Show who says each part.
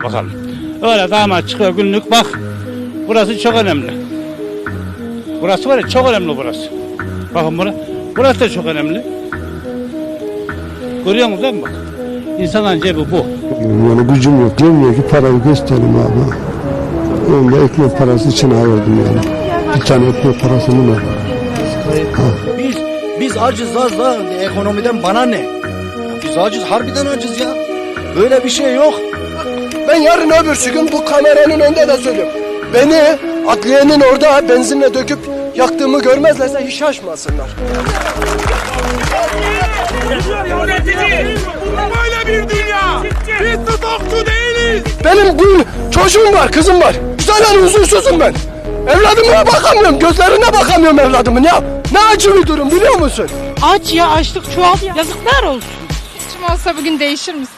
Speaker 1: Bakalım. Öyle damat çıkıyor günlük bak. Burası çok önemli. Burası var ya çok önemli burası. Bakın bura. Burası da çok önemli. Görüyor musun değil mi bak? İnsanın cebi bu.
Speaker 2: Yani gücüm yok. Demiyor ki parayı gösterin abi. Önce ekmek parası için ayırdım yani. Bir tane ekmek parasını ver.
Speaker 3: Biz biz acızız da ekonomiden bana ne? Ya biz aciz harbiden aciz ya. Böyle bir şey yok.
Speaker 2: Ben yarın öbürsü gün bu kameranın önünde de söylüyorum. Beni adliyenin orada benzinle döküp yaktığımı görmezlerse hiç şaşmasınlar.
Speaker 4: Yönetici! Böyle bir dünya! Biz tutuklu değiliz!
Speaker 2: Benim bu çocuğum var, kızım var. Güzel huzursuzum ben. Evladıma bakamıyorum, gözlerine bakamıyorum evladımın ya. Ne acı bir durum biliyor musun?
Speaker 5: Aç ya açlık çoğaldı ya. Yazıklar olsun.
Speaker 6: Kim olsa bugün değişir misin?